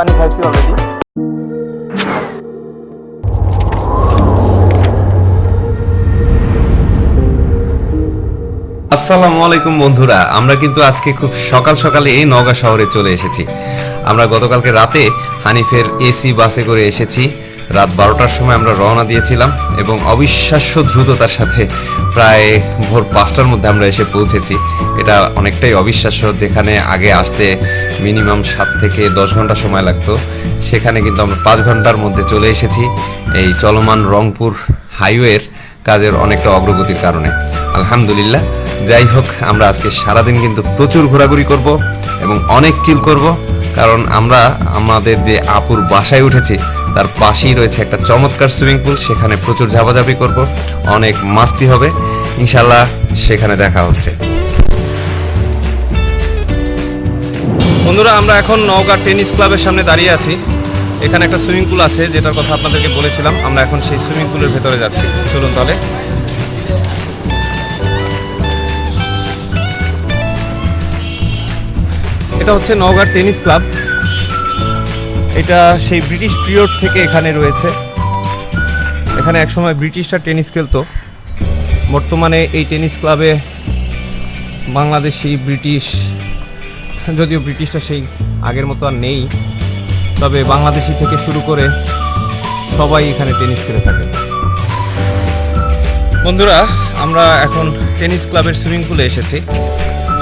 পানি খাইছি অলরেডি আসসালামু আলাইকুম বন্ধুরা, আমরা কিন্তু আজকে খুব সকাল সকালে এই নওগাঁ শহরে চলে এসেছি। আমরা গতকালকে রাতে হানিফের এসি বাসে করে এসেছি। রাত বারোটার সময় আমরা রওনা দিয়েছিলাম এবং অবিশ্বাস্য দ্রুততার সাথে প্রায় ভোর পাঁচটার মধ্যে আমরা এসে পৌঁছেছি। এটা অনেকটাই অবিশ্বাস্য, যেখানে আগে আসতে মিনিমাম সাত থেকে দশ ঘণ্টা সময় লাগতো। সেখানে কিন্তু আমরা পাঁচ ঘণ্টার মধ্যে চলে এসেছি এই চলমান রংপুর হাইওয়ের কাজের অনেকটা অগ্রগতির কারণে। আলহামদুলিল্লাহ। যাই হোক, আমরা আজকে সারাদিন কিন্তু প্রচুর ঘোরাঘুরি করব এবং অনেক চিল করব, কারণ আমরা আমাদের যে আপুর বাসায় উঠেছি, তার পাশেই রয়েছে একটা চমৎকার সুইমিং পুল, সেখানে প্রচুর ঝাপাঝাপি করব, অনেক মাস্তি হবে। ইনশাল্লাহ সেখানে দেখা হচ্ছে। বন্ধুরা, আমরা এখন নওগাঁ টেনিস ক্লাবের সামনে দাঁড়িয়ে আছি। এখানে একটা সুইমিং পুল আছে, যেটার কথা আপনাদেরকে বলেছিলাম। আমরা এখন সেই সুইমিং পুলের ভেতরে যাচ্ছি। চলুন তাহলে। এটা হচ্ছে নওগাঁ টেনিস ক্লাব। এটা সেই ব্রিটিশ পিরিয়ড থেকে এখানে রয়েছে। এখানে একসময় ব্রিটিশরা টেনিস খেলতো। বর্তমানে এই টেনিস ক্লাবে বাংলাদেশি, ব্রিটিশ যদিও ব্রিটিশরা সেই আগের মতো আর নেই, তবে বাংলাদেশি থেকে শুরু করে সবাই এখানে টেনিস খেলে থাকে। বন্ধুরা, আমরা এখন টেনিস ক্লাবের সুইমিং পুলে এসেছি।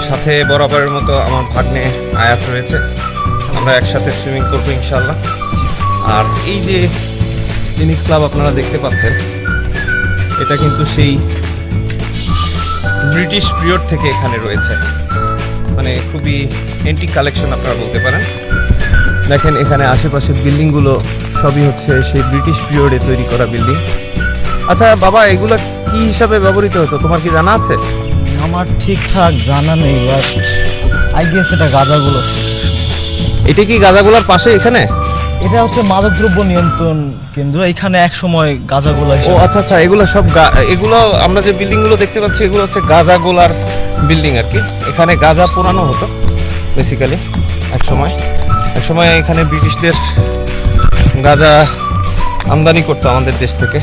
সাথে বরাবরের মতো আমার ভাগ্নে আয়াত রয়েছে। আমরা একসাথে সুইমিং করব ইনশাল্লাহ আর এই যে টেনিস ক্লাব আপনারা দেখতে পাচ্ছেন, এটা কিন্তু সেই ব্রিটিশ পিরিয়ড থেকে এখানে রয়েছে। মানে খুবই এন্টিক কালেকশন আপনারা বলতে পারেন। দেখেন এখানে আশেপাশে বিল্ডিংগুলো সবই হচ্ছে সেই ব্রিটিশ পিরিয়ডে তৈরি করা বিল্ডিং। আচ্ছা বাবা এগুলো কি হিসাবে ব্যবহৃত হতো? তোমার কি জানা আছে? আমার ঠিকঠাক জানা নেই বাট আই গেস এটা গাঁজাগুলো ছিল। এটা কি গাজাগুলার পাশে এখানে? এটা হচ্ছে মাদকদ্রব্য নিয়ন্ত্রণ কেন্দ্র এখানে এক সময় গাঁজাগুলো ও আচ্ছা আচ্ছা এগুলো সব এগুলো আমরা যে বিল্ডিংগুলো দেখতে পাচ্ছি এগুলো হচ্ছে গাজাগোলার বিল্ডিং আর কি। এখানে গাজা পোড়ানো হতো বেসিক্যালি এক সময়। এক সময় এখানে ব্রিটিশদের গাজা আমদানি করতো আমাদের দেশ থেকে।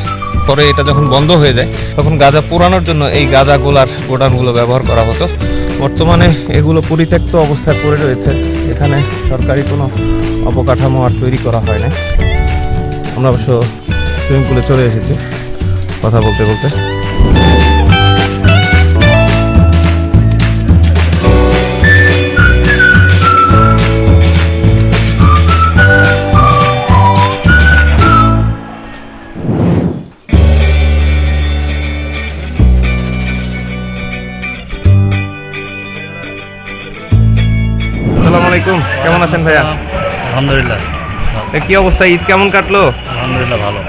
পরে এটা যখন বন্ধ হয়ে যায়, তখন গাজা পোড়ানোর জন্য এই গাজাগোলার গোডাউনগুলো ব্যবহার করা হতো। বর্তমানে এগুলো পরিত্যক্ত অবস্থায় পড়ে রয়েছে। এখানে সরকারি কোনো অবকাঠামো আর তৈরি করা হয় না আমরা অবশ্য সুইমিং পুলে চলে এসেছি, কথা বলতে বলতে। আছেন ভাইয়া? আলহামদুলিল্লাহ। কি অবস্থা? ঈদ কেমন কাটলো? আলহামদুলিল্লাহ ভালো।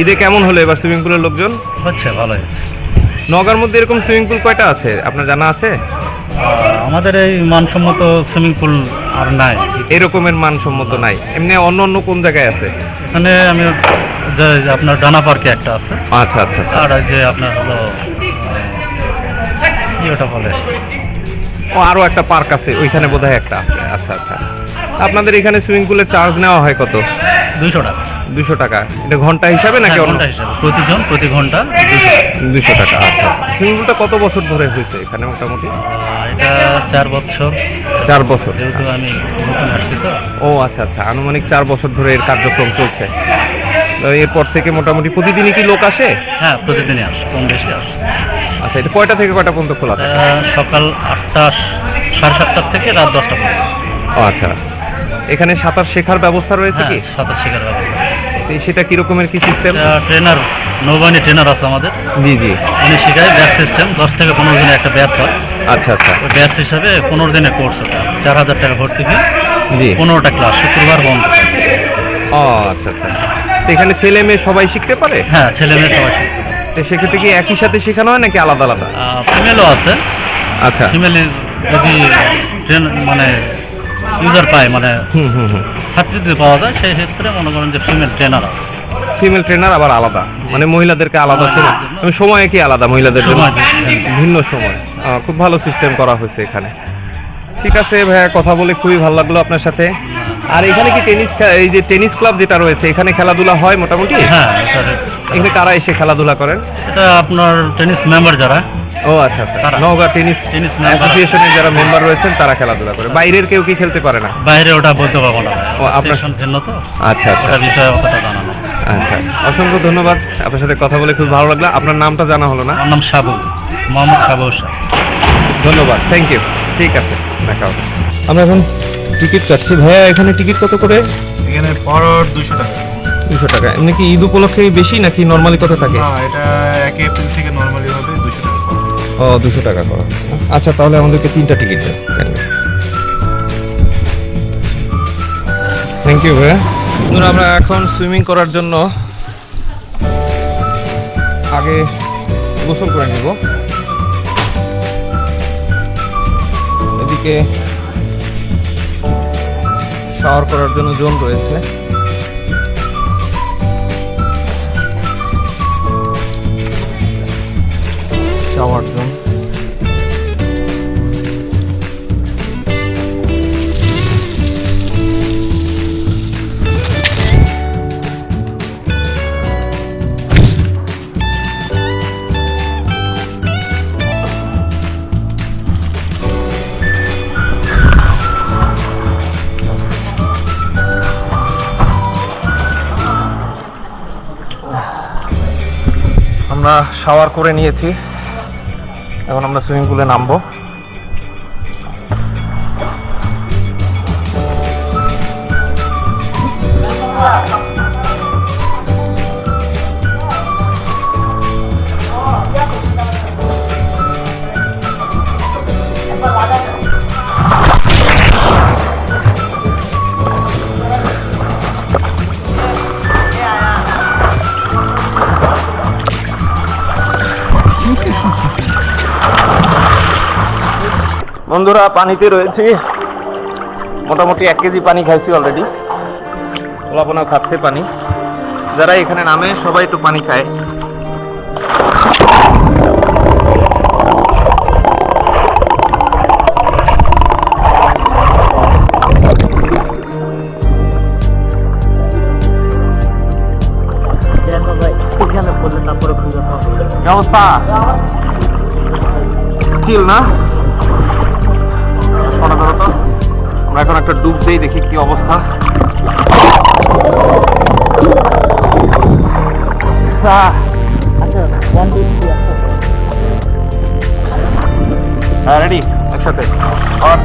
ঈদে কেমন হলো এবার সুইমিং পুলের লোকজন? হচ্ছে ভালো হচ্ছে। নগার মধ্যে এরকম সুইমিং পুল কয়টা আছে? আপনার জানা আছে? আমাদের এই মানসম্মত সুইমিং পুল আর নাই। এরকমের মানসম্মত নাই। এমনি অন্য অন্য কোন জায়গায় আছে? এখানে আমি আপনার ডানা পার্কে একটা আছে। আচ্ছা আচ্ছা আচ্ছা। আর যে আপনার হলো কি ওটা বলে? ও আরও একটা পার্ক আছে ওইখানে বোধহয় একটা আছে। আচ্ছা আচ্ছা। আপনাদের এখানে সুইমিং পুলের চার্জ নেওয়া হয় কত? দুইশো টাকা। দুশো টাকা। এটা ঘণ্টা হিসাবে নাকি হ্যাঁ, ঘণ্টা হিসাবে। প্রতিজন প্রতি ঘণ্টা দুশো টাকা। আচ্ছা। সুইমিং পুলটা কত বছর ধরে হয়েছে এখানে মোটামুটি? এটা চার বছর। চার বছর। যেহেতু আমি নতুন আসছি তো। ও আচ্ছা আচ্ছা। আনুমানিক চার বছর ধরে এর কার্যক্রম চলছে। তো এরপর থেকে মোটামুটি প্রতিদিনই কি লোক আসে? হ্যাঁ প্রতিদিনই আসে কম বেশি আসে। আচ্ছা এটা কয়টা থেকে কয়টা পর্যন্ত খোলা থাকে? সকাল আটটা সাড়ে সাতটার থেকে রাত দশটা পর্যন্ত। ও আচ্ছা। এখানে সাঁতার শেখার ব্যবস্থা রয়েছে হ্যাঁ কি? সাঁতার শেখার ব্যবস্থা। সেটা কি রকমের কি সিস্টেম ট্রেনার নৌবাহিনী ট্রেনার আছে আমাদের। জি জি। উনি শেখায় ব্যাচ সিস্টেম দশ থেকে পনেরো দিনের একটা ব্যাচ হয়। আচ্ছা আচ্ছা। ব্যাচ হিসাবে পনেরো দিনের কোর্স ওটা। চার হাজার টাকা ভর্তি ফি জি। পনেরোটা ক্লাস শুক্রবার বন্ধ। ও আচ্ছা আচ্ছা। তো এখানে ছেলে মেয়ে সবাই শিখতে পারে? হ্যাঁ ছেলে মেয়ে সবাই শিখতে তো সেক্ষেত্রে কি একই সাথে শেখানো হয় নাকি আলাদা আলাদা? ফিমেলও আছে। আচ্ছা। ফিমেল যদি ট্রেন মানে ইউজার পায় মানে হুম হুম হুম। ছাত্রী পাওয়া যায় সেই ক্ষেত্রে মনে করেন যে ফিমেল ট্রেনার আছে। ফিমেল ট্রেনার আবার আলাদা। মানে মহিলাদেরকে আলাদা সময়। এবং সময় কি আলাদা মহিলাদের জন্য? ভিন্ন। ভিন্ন সময়। আহ, খুব ভালো সিস্টেম করা হয়েছে এখানে। ঠিক আছে ভাইয়া কথা বলে খুবই ভালো লাগল আপনার সাথে। আর এখানে কি টেনিস খে- এই যে টেনিস ক্লাব যেটা রয়েছে এখানে খেলাধুলা হয় মোটামুটি? হ্যাঁ এটা এখানে কারা এসে খেলাধুলা করেন? এটা আপনার টেনিস মেম্বার যারা ও আচ্ছা আচ্ছা? নওগাঁ টেনিস টেনিস অ্যাসোসিয়েশনের যারা মেম্বার রয়েছেন তারা খেলাধুলা করে। বাইরের কেউ কি খেলতে পারে না? বাইরে ওটা বলতে পারব না। ও, আপনার- ভিন্ন তো। আচ্ছা আচ্ছা। বিষয়ে অতটা জানা না আচ্ছা অসংখ্য ধন্যবাদ। আপনার সাথে কথা বলে খুব ভালো লাগল। আপনার নামটা জানা হলো না? আমার নাম সাবু। মোহাম্মদ সাবু শাহ ধন্যবাদ। থ্যাংক ইউ ঠিক আছে দেখা হবে। আমরা এখন টিকিট কাটছি ভাইয়া এখানে টিকিট কত করে? এখানে পর দুশো টাকা। দুশো টাকা। এমনি কি ঈদ উপলক্ষে বেশি নাকি নর্মালি কত থাকে? এটা এক এপ্রিল থেকে নর্মালি ও, দুশো টাকা করা। আচ্ছা তাহলে আমাদেরকে তিনটা টিকিট দেন। থ্যাংক ইউ ভাইয়া। আমরা এখন সুইমিং করার জন্য আগে গোসল করে নিব। এদিকে শাওয়ার করার জন্য জোন রয়েছে। শাওয়ার আমরা শাওয়ার করে নিয়েছি। এখন আমরা সুইমিং পুলে নামবো। বন্ধুরা, পানিতে রয়েছি। মোটামুটি এক কেজি পানি খাইছি অলরেডি পোলাপোনা খাচ্ছে পানি। যারা এখানে নামে, সবাই একটু পানি খায়। চিল না? ফটো ধরো তো আমরা এখন একটা ডুব দিই দেখি কি অবস্থা। হ্যাঁ রেডি একসাথে। আর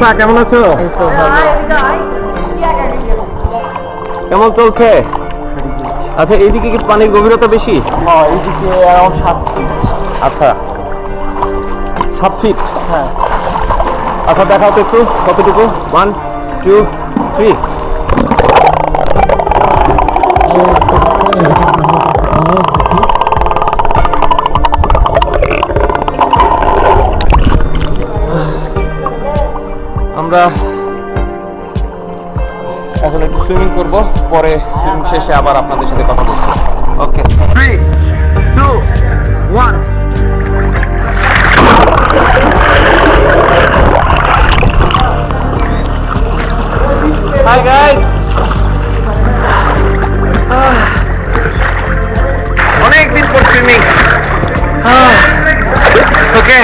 কি কেমন আছো? কেমন চলছে? আচ্ছা এইদিকে কি পানির গভীরতা বেশি? এইদিকে সাত ফিট আচ্ছা। সাত ফিট হ্যাঁ। আচ্ছা দেখাও তো একটু কতটুকু? ওয়ান টু থ্রি আমরা এখন একটু সুইমিং করব পরে সুইমিং শেষে আবার আপনাদের সাথে কথা বলব। Okay three two one hi guys অনেক দিন পর সুইমিং ওকে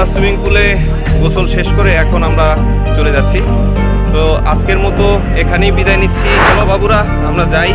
বিদায় সুইমিং পুলে গোসল শেষ করে এখন আমরা চলে যাচ্ছি। তো আজকের মতো এখানেই বিদায় নিচ্ছি। চলো বাবুরা, আমরা যাই।